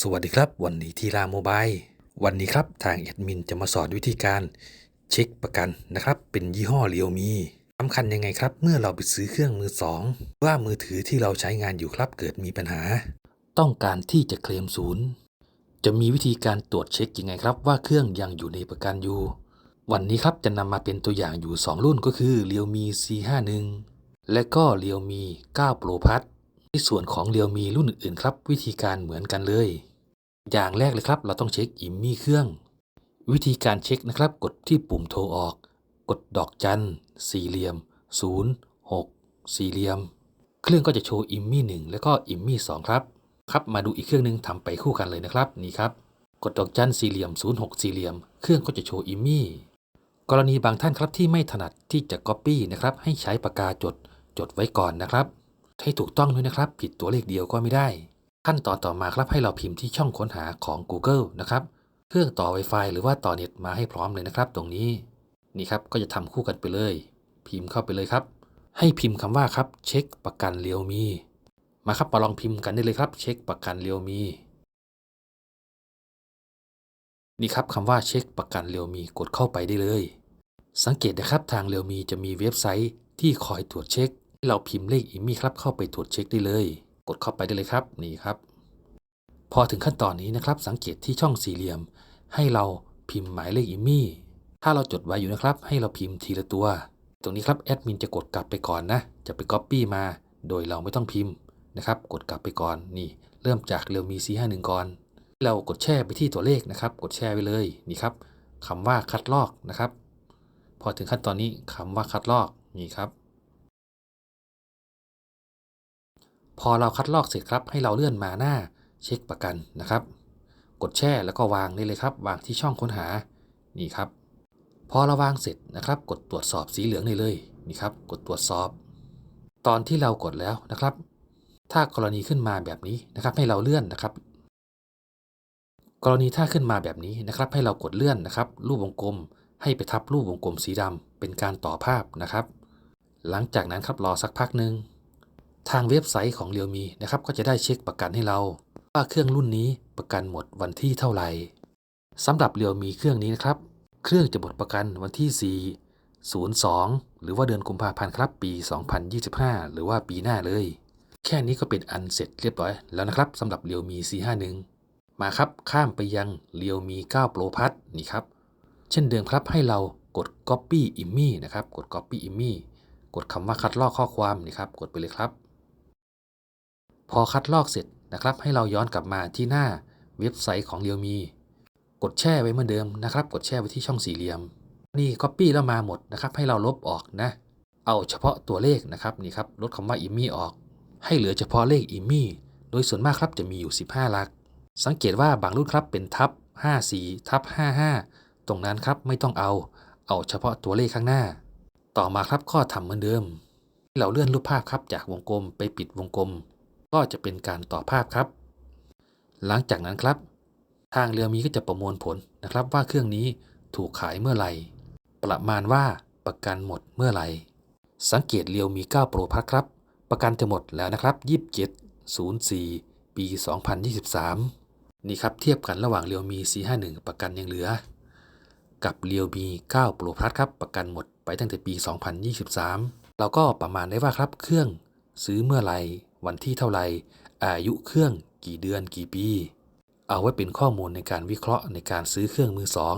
สวัสดีครับ วันนี้ที่ลาโมบายวันนี้ครับทางแอดมินจะมาสอนวิธีการเช็คประกันนะครับ เป็นยี่ห้อเรียวมีสำคัญยังไงครับ เมื่อเราไปซื้อเครื่องมือสองว่ามือถือที่เราใช้งานอยู่ครับเกิดมีปัญหา ต้องการที่จะเคลมศูนย์จะมีวิธีการตรวจเช็คยังไงครับ ว่าเครื่องยังอยู่ในประกันอยู่ วันนี้ครับจะนำมาเป็นตัวอย่างอยู่ 2 รุ่นก็คือ Realme C51 และก็ Realme 9 Pro Plus ในส่วนของ Realme รุ่นอื่นครับ วิธีการเหมือนกันเลย อย่างแรกเลยครับ เราต้องเช็คอิมมี่เครื่อง วิธีการเช็คนะครับ กดที่ปุ่มโทรออก กดดอกจันสี่เหลี่ยม 0 6 สี่เหลี่ยม เครื่องก็จะโชว์อิมมี่หนึ่งแล้วก็อิมมี่สองครับ ครับมาดูอีกเครื่องหนึงทำไปคู่กันเลยนะครับนี่ครับ กดดอกจันสี่เหลี่ยม 0 6 สี่เหลี่ยม เครื่องก็จะโชว์อิมมี่กรณีบางท่านครับที่ไม่ถนัดที่จะ Copy นะครับให้ใช้ปากกาจดจดไว้ก่อนนะครับ ให้ถูกต้องด้วยนะครับ ผิดตัวเลขเดียวก็ไม่ได้ ขั้นตอนต่อมาครับให้เราพิมพ์ที่ช่องค้นหาของ Google นะครับ เครื่องต่อ Wi-Fi หรือว่าต่อเน็ตมาให้พร้อมเลยนะครับ ตรงนี้ นี่ครับก็จะทำคู่กันไปเลย พิมพ์เข้าไปเลยครับ ให้พิมพ์คำว่าครับเช็คประกันเรียวมี มาครับมาลองพิมพ์กันได้เลยครับ เช็คประกันเรียวมีนี่ครับคำว่าเช็คประกันเรียวมีกดเข้าไปได้เลย สังเกตนะครับทางเรียวมีจะมีเว็บไซต์ที่คอยตรวจเช็ค ให้เราพิมพ์เลขอีมี่ครับเข้าไปตรวจเช็คได้เลย กดเข้าไปได้เลยครับนี่ครับ พอถึงขั้นตอนนี้นะครับ สังเกตที่ช่องสี่เหลี่ยม ให้เราพิมพ์หมายเลขอีมี่ถ้าเราจดไว้อยู่นะครับ ให้เราพิมพ์ทีละตัว ตรงนี้ครับแอดมินจะกดกลับไปก่อนนะ จะไปก๊อปปี้มา โดยเราไม่ต้องพิมพ์นะครับ กดกลับไปก่อนนี่ เริ่มจากเรียวมี C51 ก่อน เรากดแช่ไปที่ตัวเลขนะครับ กดแช่ไว้เลยนี่ครับคำว่าคัดลอกนะครับ พอถึงขั้นตอนนี้คำว่าคัดลอกนี่ครับ อเราคัดลอกเสร็จครับ ให้เราเลื่อนมาหน้าเช็คประกันนะครับ กดแช่แล้วก็วางได้เลยครับ วางที่ช่องค้นหานี่ครับ พอเราวางเสร็จนะครับ กดตรวจสอบสีเหลืองได้เลยนี่ครับ กดตรวจสอบ ตอนที่เรากดแล้วนะครับ ถ้ากรณีขึ้นมาแบบนี้นะครับ ให้เราเลื่อนนะครับ กรณีถ้าขึ้นมาแบบนี้นะครับ ให้เรากดเลื่อนนะครับ รูปวงกลมให้ไปทับรูปวงกลมสีดำเป็นการต่อภาพนะครับ หลังจากนั้นครับรอสักพักหนึ่ง ทางเว็บไซต์ของเรียวมีนะครับก็จะได้เช็คประกันให้เรา ว่าเครื่องรุ่นนี้ประกันหมดวันที่เท่าไหร่สำหรับเรียวมีเครื่องนี้นะครับ เครื่องจะหมดประกันวันที่ 4 02 หรือว่าเดือนกุมภาพันธ์ครับปี 2025 หรือว่าปีหน้าเลย แค่นี้ก็เป็นอันเสร็จเรียบร้อยแล้วนะครับสำหรับเรียวมี C51 มาครับข้ามไปยังเรียวมี 9 Pro Plus นี่ครับ เช่นเดิมครับให้เรากด Copy Image นะครับกด Copy Image กดคำว่าคัดลอกข้อความนี่ครับกดไปเลยครับ พอคัดลอกเสร็จนะครับ ให้เราย้อนกลับมาที่หน้าเว็บไซต์ของเรียวมี กดแช่ไว้เหมือนเดิมนะครับ กดแช่ไว้ที่ช่องสี่เหลี่ยม นี่ Copy แล้วมาหมดนะครับ ให้เราลบออกนะ เอาเฉพาะตัวเลขนะครับนี่ครับลดคำว่า Image ออก ให้เหลือเฉพาะเลข Image โดยส่วนมากครับจะมีอยู่ 15 หลัก สังเกตว่าบางรุ่นครับเป็นทับ54ทับ55 ตรงนั้นครับไม่ต้องเอา เอาเฉพาะตัวเลขข้างหน้า ต่อมาครับก็ทำเหมือนเดิม เราเลื่อนรูปภาพครับจากวงกลมไปปิดวงกลม ก็จะเป็นการต่อภาพครับ หลังจากนั้นครับ ทางเรือมีก็จะประมวลผลนะครับว่าเครื่องนี้ถูกขายเมื่อไหร่ ประมาณว่าประกันหมดเมื่อไหร่ สังเกตเรียวมี9 Pro Plus ครับ ประกันจะหมดแล้วนะครับ27 04 ปี 2023 นี่ครับเทียบกันระหว่างเรียวมี C51 ประกันยังเหลือ กับเรียวมี9 Pro Plus ครับ ประกันหมดไปตั้งแต่ปี 2023 เราก็ประมาณได้ว่าครับเครื่องซื้อเมื่อไหร่ วันที่เท่าไหร่อายุเครื่องกี่เดือนกี่ปี เอาไว้เป็นข้อมูลในการวิเคราะห์ในการซื้อเครื่องมือสอง